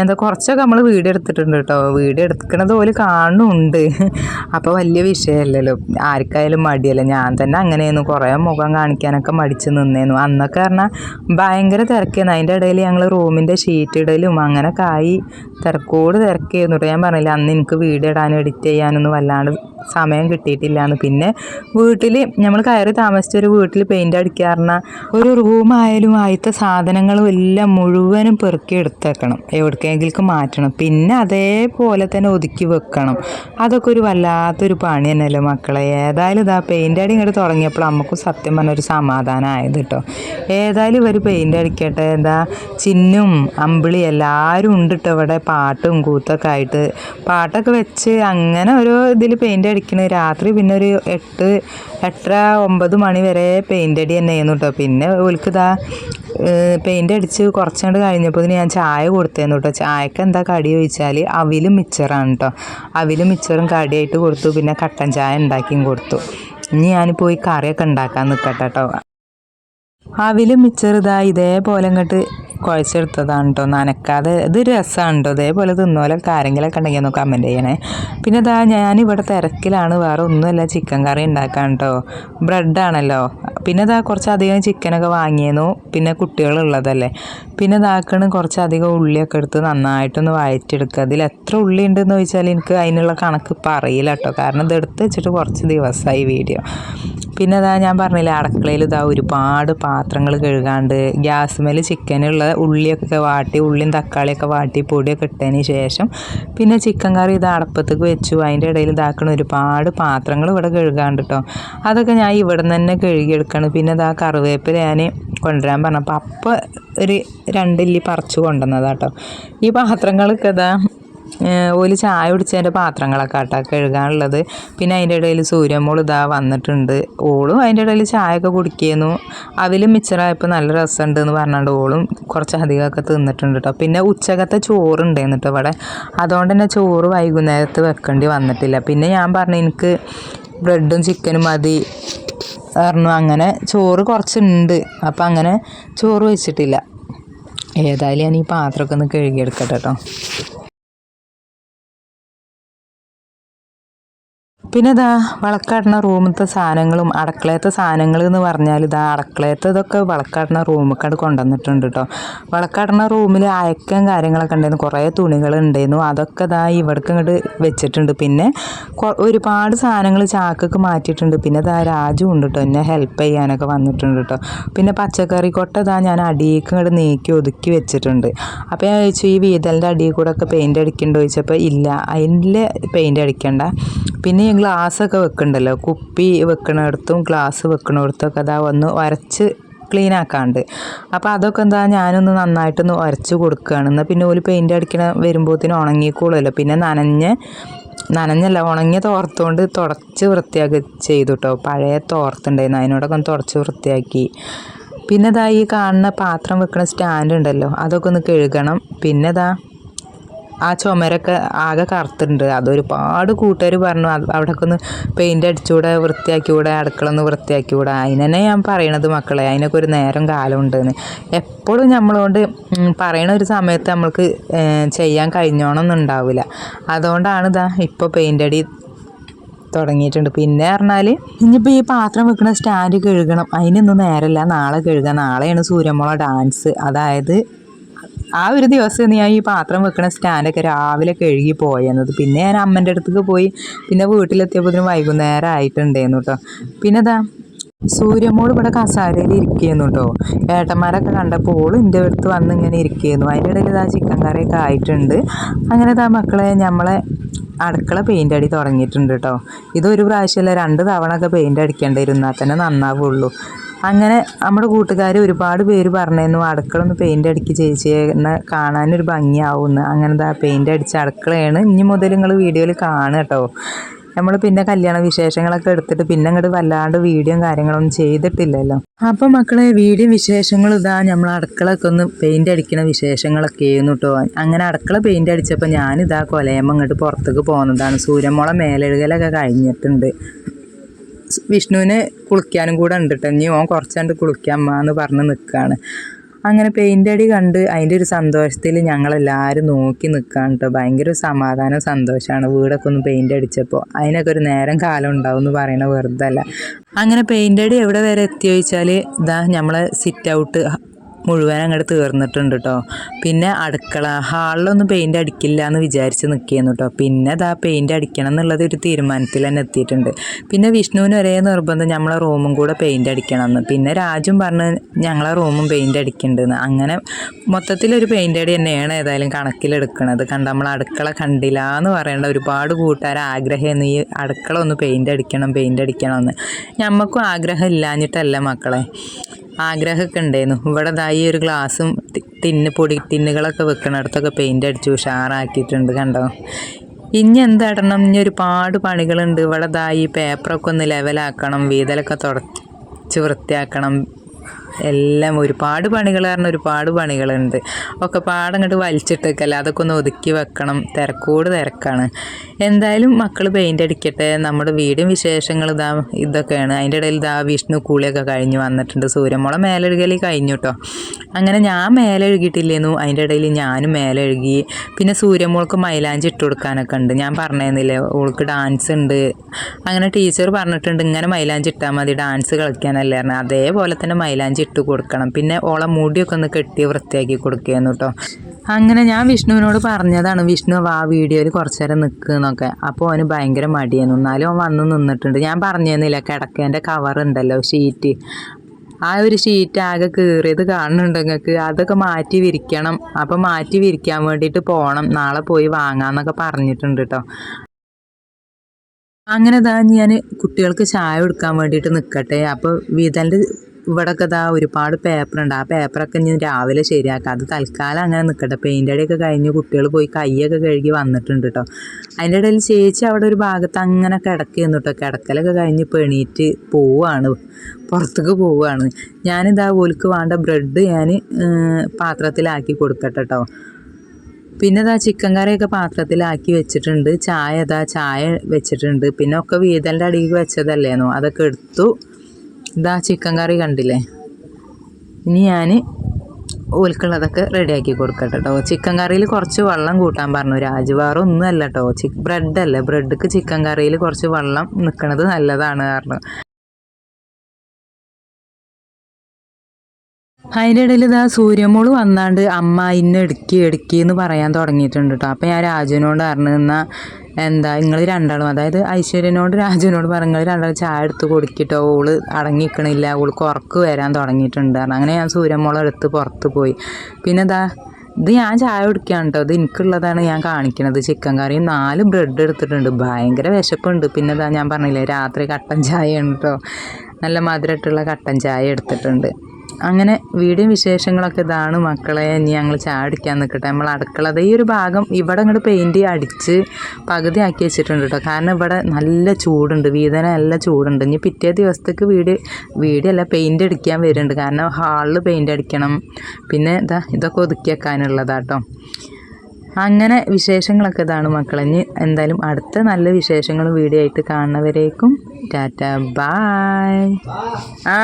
എന്താ കുറച്ചൊക്കെ നമ്മൾ വീഡിയോ എടുത്തിട്ടുണ്ട് കേട്ടോ വീഡിയോ എടുക്കണത് പോലെ കാണുന്നുണ്ട്. അപ്പോൾ വലിയ വിഷയമല്ലല്ലോ ആർക്കായാലും മടിയല്ല. ഞാൻ തന്നെ അങ്ങനെയായിരുന്നു. കുറേ മുഖം കാണിക്കാനൊക്കെ മടിച്ച് നിന്നേന്നു. അന്നൊക്കെ പറഞ്ഞാൽ ഭയങ്കര തിരക്കായിരുന്നു അതിന്റെ ഇടയിൽ ഞങ്ങൾ റൂമിന്റെ ഷീറ്റ് ഇടലും അങ്ങനെ കായി തിരക്കോട് തിരക്കായിരുന്നു കേട്ടോ ഞാൻ പറഞ്ഞില്ല അന്ന് എനിക്ക് വീഡിയോ ഇടാനും എഡിറ്റ് ചെയ്യാനൊന്നും വല്ലാണ്ട് സമയം കിട്ടിയിട്ടില്ലാന്ന്. പിന്നെ വീട്ടിൽ നമ്മൾ കയറി താമസിച്ച ഒരു വീട്ടിൽ പെയിന്റ് അടിക്കാറുന്ന ഒരു റൂമായാലും ആദ്യത്തെ സാധനങ്ങളും എല്ലാം മുഴുവനും പെറുക്കി എടുത്തേക്കണം. എവിടേക്കെങ്കിലും മാറ്റണം. പിന്നെ അതേപോലെ തന്നെ ഒതുക്കി വെക്കണം. അതൊക്കെ ഒരു വല്ലാത്തൊരു പണി തന്നെയല്ലേ മക്കളെ? ഏതായാലും ഇതാ പെയിന്റ് അടി ഇങ്ങോട്ട് തുടങ്ങിയപ്പോൾ നമുക്ക് സത്യം പറഞ്ഞ ഒരു സമാധാനം ആയത് കേട്ടോ ഏതായാലും ഇവർ പെയിന്റ് അടിക്കട്ടെ. എന്താ ചിന്നും അമ്പിളി എല്ലാവരും ഉണ്ട് കേട്ടോ ഇവിടെ. പാട്ടും കൂത്തൊക്കെ ആയിട്ട്. പാട്ടൊക്കെ വെച്ച് അങ്ങനെ ഒരു ഇതിൽ പെയിന്റ് അടിക്കണ. രാത്രി പിന്നെ ഒരു എട്ട് എട്ടര ഒമ്പത് മണി വരെ പെയിന്റ് അടി തന്നെ ചെയ്യുന്നു കേട്ടോ പിന്നെ ഓൽക്ക് ഇതാ പെയിന്റ് അടിച്ച് കുറച്ചുകൊണ്ട് കഴിഞ്ഞപ്പോൾ ഞാൻ ചായ കൊടുത്തേന്നു കേട്ടോ ചായക്ക് എന്താ കടി ചോദിച്ചാൽ അവിലും മിച്ചറാണ് കേട്ടോ അവിലും മിച്ചറും കടിയായിട്ട് കൊടുത്തു. പിന്നെ കട്ടൻ ചായ ഉണ്ടാക്കിയും കൊടുത്തു. ഇനി ഞാൻ പോയി കറിയൊക്കെ ഉണ്ടാക്കാൻ നിൽക്കട്ടെ കേട്ടോ അവിലും മിച്ചർ ഇതാ ഇതേപോലെ ഇങ്ങോട്ട് കുഴച്ചെടുത്തതാണ് കേട്ടോ നനക്കാതെ. ഇത് രസമാണ് കേട്ടോ ഇതേപോലെ തിന്നോലൊക്കെ ആരെങ്കിലൊക്കെ ഉണ്ടെങ്കിൽ ഒന്ന് കമന്റ് ചെയ്യണേ. പിന്നെ ഇതാ ഞാനിവിടെ തിരക്കിലാണ്. വേറെ ഒന്നുമല്ല. ചിക്കൻ കറി ഉണ്ടാക്കാൻ കേട്ടോ ബ്രെഡാണല്ലോ പിന്നെ ഇതാ കുറച്ചധികം ചിക്കനൊക്കെ വാങ്ങിയിരുന്നു. പിന്നെ കുട്ടികളുള്ളതല്ലേ പിന്നെ ഇതാക്കണ് കുറച്ചധികം ഉള്ളിയൊക്കെ എടുത്ത് നന്നായിട്ടൊന്ന് വഴറ്റിയെടുക്കുക. അതിൽ എത്ര ഉള്ളി ഉണ്ടെന്ന് ചോദിച്ചാൽ എനിക്ക് അതിനുള്ള കണക്ക് ഇപ്പം അറിയില്ല കേട്ടോ കാരണം ഇത് എടുത്ത് വെച്ചിട്ട് കുറച്ച് ദിവസമായി വീഡിയോ പിന്നെ ഇതാ ഞാൻ പറഞ്ഞില്ലേ അടുക്കളയിൽ ഇതാ ഒരുപാട് പാത്രങ്ങൾ കഴുകാണ്ട് ഗ്യാസ് മേൽ ചിക്കനുള്ള ഉള്ളിയൊക്കെ വാട്ടി ഉള്ളിയും തക്കാളിയൊക്കെ വാട്ടി പൊടിയൊക്കെ ഇട്ടതിന് ശേഷം പിന്നെ ചിക്കൻ കറി ഇത് അടപ്പത്തേക്ക് വെച്ചു. അതിന്റെ ഇടയിൽ ഇതാക്കണ ഒരുപാട് പാത്രങ്ങൾ ഇവിടെ കഴുകാണ്ട് കേട്ടോ അതൊക്കെ ഞാൻ ഇവിടെ നിന്ന് തന്നെ കഴുകിയെടുക്കണം. പിന്നെ ഇതാ കറിവേപ്പില ഞാൻ കൊണ്ടുവരാൻ പറഞ്ഞപ്പോൾ അപ്പോൾ ഒരു രണ്ടില്ലി പറിച്ചു കൊണ്ടുവന്നതാട്ടോ ഈ പാത്രങ്ങളൊക്കെ ഇതാ ഓൽ ചായ കുടിച്ചതിന്റെ പാത്രങ്ങളൊക്കെ ആട്ടാ കഴുകാനുള്ളത്. പിന്നെ അതിന്റെ ഇടയിൽ സൂര്യമോൾ ഇതാ വന്നിട്ടുണ്ട്. ഓളും അതിന്റെ ഇടയിൽ ചായയൊക്കെ കുടിക്കുന്നു. അതിലും മിച്ചറായപ്പോൾ നല്ല രസമുണ്ട് എന്ന് പറഞ്ഞുകൊണ്ട് ഓളും കുറച്ച് അധികമൊക്കെ തിന്നിട്ടുണ്ട് കേട്ടോ പിന്നെ ഉച്ചകത്തെ ചോറ് ഉണ്ടായിരുന്നു കേട്ടോ ഇവിടെ. അതുകൊണ്ട് തന്നെ ചോറ് വൈകുന്നേരത്ത് വെക്കേണ്ടി വന്നിട്ടില്ല. പിന്നെ ഞാൻ പറഞ്ഞു എനിക്ക് ബ്രെഡും ചിക്കനും മതി പറഞ്ഞു. അങ്ങനെ ചോറ് കുറച്ചുണ്ട്. അപ്പം അങ്ങനെ ചോറ് വെച്ചിട്ടില്ല. ഏതായാലും ഞാൻ ഈ പാത്രമൊക്കെ ഒന്ന് കഴുകിയെടുക്കട്ടെ കേട്ടോ പിന്നെ ഇതാ വളക്കാടുന്ന റൂമത്തെ സാധനങ്ങളും അടക്കളയത്തെ സാധനങ്ങൾ എന്ന് പറഞ്ഞാൽ ഇതാ അടുക്കളയത്തെ ഇതൊക്കെ വളക്കാടുന്ന റൂമിലേക്കാട് കൊണ്ടുവന്നിട്ടുണ്ട് കേട്ടോ വളക്കാടുന്ന റൂമിൽ അയക്കാൻ കാര്യങ്ങളൊക്കെ ഉണ്ടായിരുന്നു. കുറേ തുണികൾ ഉണ്ടായിരുന്നു. അതൊക്കെ ഇതാ ഇവിടേക്ക് ഇങ്ങോട്ട് വെച്ചിട്ടുണ്ട്. പിന്നെ ഒരുപാട് സാധനങ്ങൾ ചാക്കൊക്കെ മാറ്റിയിട്ടുണ്ട്. പിന്നെ ഇതാ രാജു ഉണ്ട് കേട്ടോ എന്നെ ഹെൽപ്പ് ചെയ്യാനൊക്കെ വന്നിട്ടുണ്ട് കേട്ടോ പിന്നെ പച്ചക്കറി കൊട്ട ഇതാ ഞാൻ അടിയിലേക്ക് ഇങ്ങോട്ട് നീക്കി ഒതുക്കി വെച്ചിട്ടുണ്ട്. അപ്പോൾ ഞാൻ ചോദിച്ചു ഈ വീതലിന്റെ അടിയിൽ കൂടെ ഒക്കെ പെയിന്റ് അടിക്കണ്ടോ ചോദിച്ചപ്പോൾ ഇല്ല. അതിൽ പെയിന്റ് അടിക്കണ്ട. പിന്നെ ഗ്ലാസ്സൊക്കെ വെക്കണ്ടല്ലോ. കുപ്പി വെക്കണിടത്തും ഗ്ലാസ് വെക്കണിടത്തൊക്കെ അതാ ഒന്ന് വരച്ച് ക്ലീൻ ആക്കാണ്ട്. അപ്പോൾ അതൊക്കെ എന്താ ഞാനൊന്ന് നന്നായിട്ടൊന്ന് ഉരച്ച് കൊടുക്കുകയാണ് എന്നാൽ പിന്നെ ഒരു പെയിന്റ് അടിക്കണ വരുമ്പോഴത്തേനും ഉണങ്ങിക്കോളുമല്ലോ. പിന്നെ നനഞ്ഞ് നനഞ്ഞല്ല ഉണങ്ങിയ തോർത്തുകൊണ്ട് തുടച്ച് വൃത്തിയാക്കി ചെയ്തു കേട്ടോ പഴയ തോർത്തുണ്ടായിരുന്നു. അതിനോടൊക്കെ ഒന്ന് തുടച്ച് വൃത്തിയാക്കി. പിന്നെ ഇതാ ഈ കാണുന്ന പാത്രം വെക്കുന്ന സ്റ്റാൻഡ് ഉണ്ടല്ലോ. അതൊക്കെ ഒന്ന് കഴുകണം. പിന്നെ ഇതാ ആ ചുമരൊക്കെ ആകെ കറുത്തിട്ടുണ്ട്. അതൊരുപാട് കൂട്ടുകാർ പറഞ്ഞു അവിടെയൊക്കെ ഒന്ന് പെയിന്റ് അടിച്ചുകൂടെ വൃത്തിയാക്കിക്കൂടെ അടുക്കള ഒന്ന് വൃത്തിയാക്കിക്കൂടെ? അതിന് ഞാൻ പറയണത് മക്കളെ അതിനൊക്കെ ഒരു നേരം കാലം ഉണ്ടെന്ന് എപ്പോഴും നമ്മളോണ്ട് പറയണ ഒരു സമയത്ത് നമ്മൾക്ക് ചെയ്യാൻ കഴിഞ്ഞോണമെന്ന് ഉണ്ടാവില്ല അതുകൊണ്ടാണ് ഇതാ ഇപ്പോൾ പെയിന്റ് അടി തുടങ്ങിയിട്ടുണ്ട്. പിന്നെ പറഞ്ഞാൽ ഇനിയിപ്പോൾ ഈ പാത്രം വെക്കുന്ന സ്റ്റാൻഡ് കഴുകണം. അതിനൊന്നും നേരമില്ല നാളെ കഴുകാം. നാളെയാണ് സൂര്യമോള ഡാൻസ് അതായത് ആ ഒരു ദിവസം ഞാൻ ഈ പാത്രം വെക്കുന്ന സ്റ്റാൻഡൊക്കെ രാവിലെ കഴുകി പോയെന്നത്. പിന്നെ ഞാൻ അമ്മന്റെ അടുത്തേക്ക് പോയി. പിന്നെ വീട്ടിലെത്തിയപ്പോൾ വൈകുന്നേരം ആയിട്ടുണ്ടായിരുന്നു കേട്ടോ പിന്നെ ഇതാ സൂര്യമോൾ ഇവിടെ കസാരയിൽ ഇരിക്കുന്നു കേട്ടോ ഏട്ടന്മാരൊക്കെ കണ്ടപ്പോൾ ഓൾ എന്റെ അടുത്ത് വന്ന് ഇങ്ങനെ ഇരിക്കുന്നു. അതിന്റെ ഇടയിൽ ഇതാ ചിക്കൻ കറിയൊക്കെ ആയിട്ടുണ്ട്. അങ്ങനെ ഇതാ മക്കളെ നമ്മളെ അടുക്കള പെയിന്റ് അടി തുടങ്ങിയിട്ടുണ്ട് കേട്ടോ ഇതൊരു പ്രാവശ്യമല്ല രണ്ട് തവണ ഒക്കെ പെയിന്റ് അടിക്കേണ്ടിയിരുന്നാൽ തന്നെ നന്നാവുള്ളൂ. അങ്ങനെ നമ്മുടെ കൂട്ടുകാർ ഒരുപാട് പേര് പറഞ്ഞിരുന്നു അടുക്കള ഒന്ന് പെയിന്റ് അടിക്ക് ചേച്ചി എന്ന് കാണാനൊരു ഭംഗിയാവുമെന്ന് അങ്ങനത്തെ പെയിന്റ് അടിച്ച അടുക്കളയാണ്. ഇനി മുതൽ നിങ്ങൾ വീഡിയോയിൽ കാണുക കേട്ടോ നമ്മൾ പിന്നെ കല്യാണ വിശേഷങ്ങളൊക്കെ എടുത്തിട്ട് പിന്നെ അങ്ങോട്ട് വല്ലാണ്ട് വീഡിയോ കാര്യങ്ങളൊന്നും ചെയ്തിട്ടില്ലല്ലോ. അപ്പം മക്കളെ വീഡിയോ വിശേഷങ്ങൾ ഇതാ നമ്മൾ അടുക്കളൊക്കെ ഒന്ന് പെയിന്റ് അടിക്കണ വിശേഷങ്ങളൊക്കെ ആയിരുന്നു കേട്ടോ അങ്ങനെ അടുക്കള പെയിന്റ് അടിച്ചപ്പോൾ ഞാനിതാ കൊലയമ്മ അങ്ങോട്ട് പുറത്തേക്ക് പോകുന്നതാണ് സൂര്യമുള മേലെഴുകലൊക്കെ കഴിഞ്ഞിട്ടുണ്ട്. വിഷ്ണുവിന് കുളിക്കാനും കൂടെ ഉണ്ട് കേട്ടോ ഇനി ഓൻ കുറച്ചുകൊണ്ട് കുളിക്കാൻ അമ്മ എന്ന് പറഞ്ഞ് നിൽക്കുകയാണ് അങ്ങനെ പെയിന്റ് അടി കണ്ട് അതിന്റെ ഒരു സന്തോഷത്തിൽ ഞങ്ങളെല്ലാവരും നോക്കി നിൽക്കുകയാണ് കേട്ടോ ഭയങ്കര ഒരു സമാധാനം സന്തോഷമാണ്. വീടൊക്കെ ഒന്ന് പെയിന്റ് അടിച്ചപ്പോൾ അതിനൊക്കെ ഒരു നേരം കാലം ഉണ്ടാവും എന്ന് പറയണ വെറുതെ അല്ല അങ്ങനെ പെയിന്റ് അടി എവിടെ വരെ എത്തിയോ ചോദിച്ചാൽ ഇതാ നമ്മളെ സിറ്റ് ഔട്ട് മുഴുവൻ അങ്ങോട്ട് തീർന്നിട്ടുണ്ട് കേട്ടോ പിന്നെ അടുക്കള ഹാളിലൊന്നും പെയിന്റ് അടിക്കില്ല എന്ന് വിചാരിച്ച് നിൽക്കുകയെന്നു കേട്ടോ പിന്നെ അതാ പെയിന്റ് അടിക്കണം എന്നുള്ളത് ഒരു തീരുമാനത്തിൽ തന്നെ എത്തിയിട്ടുണ്ട്. പിന്നെ വിഷ്ണുവിന് ഒരേ നിർബന്ധം നമ്മളെ റൂമും കൂടെ പെയിന്റ് അടിക്കണം എന്ന് പിന്നെ രാജും പറഞ്ഞ് ഞങ്ങളെ റൂമും പെയിന്റ് അടിക്കുന്നുണ്ടെന്ന് അങ്ങനെ മൊത്തത്തിലൊരു പെയിന്റ് അടി തന്നെയാണ് ഏതായാലും കണക്കിലെടുക്കണത്. കണ്ട നമ്മൾ അടുക്കള കണ്ടില്ല എന്ന് പറയേണ്ട ഒരുപാട് കൂട്ടുകാർ ആഗ്രഹമായിരുന്നു. ഈ അടുക്കള ഒന്ന് പെയിന്റ് അടിക്കണം പെയിന്റ് അടിക്കണം എന്ന് ഞമ്മക്കും ആഗ്രഹം ഇല്ലാഞ്ഞിട്ടല്ല മക്കളെ. ആഗ്രഹമൊക്കെ ഉണ്ടായിരുന്നു. ഇവിടെ ഈ ഒരു ഗ്ലാസ്സും തിന്ന് പൊടി തിന്നുകളൊക്കെ വെക്കണടത്തൊക്കെ പെയിന്റ് അടിച്ച് ഉഷാറാക്കിയിട്ടുണ്ട് കണ്ടോ? ഇനി എന്താടണം? ഇനി ഒരുപാട് പണികളുണ്ട്. ഇവിടെ ഈ പേപ്പറൊക്കെ ഒന്ന് ലെവലാക്കണം വീതലൊക്കെ തുടച്ച് വൃത്തിയാക്കണം. എല്ലാം ഒരുപാട് പണികൾ കാരണം ഒരുപാട് പണികളുണ്ട്. ഒക്കെ പാടങ്ങോട്ട് വലിച്ചിട്ടേക്കല്ല? അതൊക്കെ ഒന്ന് ഒതുക്കി വെക്കണം. തിരക്കോട് തിരക്കാണ്. എന്തായാലും മക്കൾ പെയിന്റ് അടിക്കട്ടെ. നമ്മുടെ വീടും വിശേഷങ്ങൾ ഇതാ ഇതൊക്കെയാണ്. അതിന്റെ ഇടയിൽ ഇതാ വിഷ്ണു കൂളിയൊക്കെ കഴിഞ്ഞ് വന്നിട്ടുണ്ട്. സൂര്യമുള മേലെഴുകലി കഴിഞ്ഞു കേട്ടോ അങ്ങനെ ഞാൻ മേലെ എഴുകിയിട്ടില്ലേന്നു അതിന്റെ ഇടയിൽ ഞാനും മേലെ എഴുകി പിന്നെ സൂര്യമോൾക്ക് മൈലാഞ്ചി ഇട്ട് കൊടുക്കാനൊക്കെ ഉണ്ട്. ഞാൻ പറഞ്ഞിരുന്നില്ലേ ഓൾക്ക് ഡാൻസ് ഉണ്ട്. അങ്ങനെ ടീച്ചർ പറഞ്ഞിട്ടുണ്ട് ഇങ്ങനെ മൈലാഞ്ചി ഇട്ടാൽ മതി ഡാൻസ് കളിക്കാനല്ലേ പറഞ്ഞത് അതേപോലെ തന്നെ മൈലാഞ്ചി ഇട്ട് കൊടുക്കണം. പിന്നെ ഓളെ മുടിയൊക്കെ ഒന്ന് കെട്ടി വൃത്തിയാക്കി കൊടുക്കുകയെന്നു കേട്ടോ അങ്ങനെ ഞാൻ വിഷ്ണുവിനോട് പറഞ്ഞതാണ് വിഷ്ണു ആ വീഡിയോയിൽ കുറച്ച് നേരം നിൽക്കുന്നൊക്കെ അപ്പോൾ അവന് ഭയങ്കര മടിയായിരുന്നു. എന്നാലും അവൻ വന്ന് നിന്നിട്ടുണ്ട്. ഞാൻ പറഞ്ഞിരുന്നില്ല കിടക്കേന്റെ കവർ ഉണ്ടല്ലോ ഷീറ്റ് ആ ഒരു ഷീറ്റ് ആകെ കീറിയത് കാണുന്നുണ്ട് നിങ്ങൾക്ക് അതൊക്കെ മാറ്റി വിരിക്കണം. അപ്പം മാറ്റി വിരിക്കാൻ വേണ്ടിയിട്ട് പോകണം നാളെ പോയി വാങ്ങാന്നൊക്കെ പറഞ്ഞിട്ടുണ്ട് കേട്ടോ അങ്ങനെ ഇതാ ഞാൻ കുട്ടികൾക്ക് ചായ കൊടുക്കാൻ വേണ്ടിയിട്ട് നിൽക്കട്ടെ അപ്പോൾ വീതലിന്റെ ഇവിടെയൊക്കെ ഇതാ ഒരുപാട് പേപ്പറുണ്ട് ആ പേപ്പറൊക്കെ ഞാൻ രാവിലെ ശരിയാക്കാം. അത് തൽക്കാലം അങ്ങനെ നിൽക്കട്ടെ പെയിന്റ് അടിയൊക്കെ കഴിഞ്ഞ് കുട്ടികൾ പോയി കൈയൊക്കെ കഴുകി വന്നിട്ടുണ്ട് കേട്ടോ അതിന്റെ ഇടയിൽ ചേച്ചി അവിടെ ഒരു ഭാഗത്ത് അങ്ങനെ കിടക്കുന്നു കേട്ടോ കിടക്കലൊക്കെ കഴിഞ്ഞ് പെണീറ്റ് പോവുകയാണ് പുറത്തേക്ക് പോവുകയാണ് ഞാനിതാ ഓൽക്ക് വേണ്ട ബ്രെഡ് ഞാൻ പാത്രത്തിലാക്കി കൊടുക്കട്ടെ കേട്ടോ പിന്നെ ഇതാ ചിക്കൻ കറിയൊക്കെ പാത്രത്തിലാക്കി വെച്ചിട്ടുണ്ട്. ചായ ഇതാ ചായ വെച്ചിട്ടുണ്ട്. പിന്നെ ഒക്കെ വീതലിന്റെ അടിയിൽ വെച്ചതല്ലേന്നോ? അതൊക്കെ എടുത്തു. ഇതാ ചിക്കൻ കറി കണ്ടില്ലേ? ഇനി ഞാൻ ഓൽക്കുള്ളതൊക്കെ റെഡിയാക്കി കൊടുക്കട്ടെ കേട്ടോ ചിക്കൻ കറിയിൽ കുറച്ച് വെള്ളം കൂട്ടാൻ പറഞ്ഞു. രാജു വേറെ ഒന്നുമല്ല കേട്ടോ ചി ബ്രെഡല്ലേ ബ്രെഡ്ക്ക് ചിക്കൻ കറിയിൽ കുറച്ച് വെള്ളം നിൽക്കുന്നത് നല്ലതാണ് കാരണം അതിന്റെ ഇടയിൽ ഇതാ സൂര്യമോൾ വന്നാണ്ട് അമ്മ ഇന്ന് എടുക്കി എടുക്കി എന്ന് പറയാൻ തുടങ്ങിയിട്ടുണ്ട് കേട്ടോ അപ്പം ഞാൻ രാജുവിനോട് പറഞ്ഞു എന്നാൽ എന്താ നിങ്ങൾ രണ്ടാളും അതായത് ഐശ്വര്യനോട് രാജുവിനോട് പറഞ്ഞു രണ്ടാളും ചായ എടുത്ത് കൊടുക്കിട്ടോ ഓൾ അടങ്ങിക്കണില്ല ഓൾക്ക് ഉറക്ക് വരാൻ തുടങ്ങിയിട്ടുണ്ട് കാരണം അങ്ങനെ ഞാൻ സൂര്യമോളെ എടുത്ത് പുറത്ത് പോയി. പിന്നെ ഇതാ ഇത് ഞാൻ ചായ കുടിക്കുകയാണ് കേട്ടോ ഇത് എനിക്കുള്ളതാണ് ഞാൻ കാണിക്കുന്നത് ചിക്കൻ കറിയും നാല് ബ്രെഡ് എടുത്തിട്ടുണ്ട്. ഭയങ്കര വിശപ്പുണ്ട്. പിന്നെ ഇതാ ഞാൻ പറഞ്ഞില്ലേ രാത്രി കട്ടൻ ചായയാണ് കേട്ടോ നല്ല മധുരമായിട്ടുള്ള കട്ടൻ ചായ എടുത്തിട്ടുണ്ട്. അങ്ങനെ വീടും വിശേഷങ്ങളൊക്കെ ഇതാണ് മക്കളെ. ഇനി ഞങ്ങൾ ചാടിക്കാൻ നിൽക്കട്ടെ നമ്മൾ അടുക്കളത് ഈ ഒരു ഭാഗം ഇവിടെ അങ്ങോട്ട് പെയിന്റ് അടിച്ച് പകുതി ആക്കി വെച്ചിട്ടുണ്ട് കേട്ടോ കാരണം ഇവിടെ നല്ല ചൂടുണ്ട്. വീതന നല്ല ചൂടുണ്ട്. ഇനി പിറ്റേ ദിവസത്തേക്ക് വീട് വീടല്ല പെയിന്റ് അടിക്കാൻ വരുന്നുണ്ട്. കാരണം ഹാളിൽ പെയിന്റ് അടിക്കണം. പിന്നെ ഇതാ ഇതൊക്കെ ഒതുക്കി വെക്കാനുള്ളതാട്ടോ അങ്ങനെ വിശേഷങ്ങളൊക്കെ ഇതാണ് മക്കളെ. ഇനി എന്തായാലും അടുത്ത നല്ല വിശേഷങ്ങളും വീഡിയോ ആയിട്ട് കാണുന്നവരേക്കും ടാറ്റ. ബായ്. ആ?